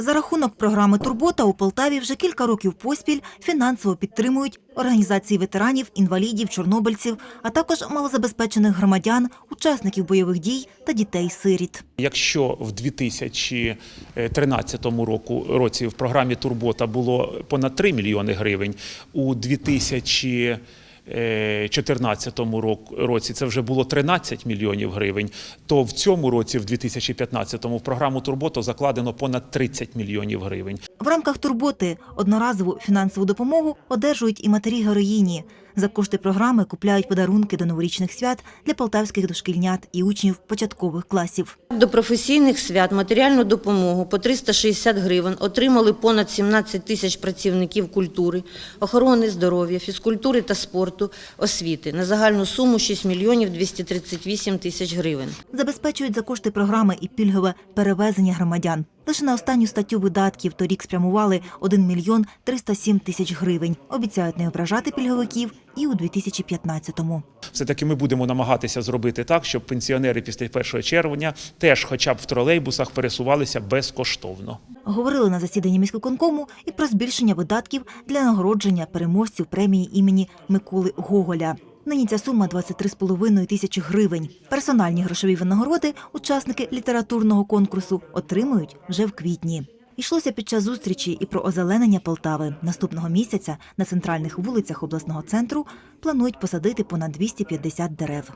За рахунок програми Турбота у Полтаві вже кілька років поспіль фінансово підтримують організації ветеранів, інвалідів, чорнобильців, а також малозабезпечених громадян, учасників бойових дій та дітей-сиріт. Якщо в 2013 року році в програмі Турбота було понад 3 мільйони гривень, у 2014 року- році це вже було 13 мільйонів гривень, то в цьому році, в 2015, в програму Турбота закладено понад 30 мільйонів гривень. В рамках турботи одноразову фінансову допомогу одержують і матері героїні. За кошти програми купляють подарунки до новорічних свят для полтавських дошкільнят і учнів початкових класів. До професійних свят матеріальну допомогу по 360 гривень отримали понад 17 тисяч працівників культури, охорони здоров'я, фізкультури та спорту, освіти на загальну суму 6 мільйонів 238 тисяч гривень. Забезпечують за кошти програми і пільгове перевезення громадян. Лише на останню статтю видатків торік спрямували 1 мільйон 307 тисяч гривень. Обіцяють не ображати пільговиків і у 2015-му. Все-таки ми будемо намагатися зробити так, щоб пенсіонери після 1 червня теж, хоча б в тролейбусах, пересувалися безкоштовно. Говорили на засіданні міськвиконкому і про збільшення видатків для нагородження переможців премії імені Миколи Гоголя. Нині ця сума 23,5 тисячі гривень. Персональні грошові винагороди учасники літературного конкурсу отримують вже в квітні. Йшлося під час зустрічі і про озеленення Полтави. Наступного місяця на центральних вулицях обласного центру планують посадити понад 250 дерев.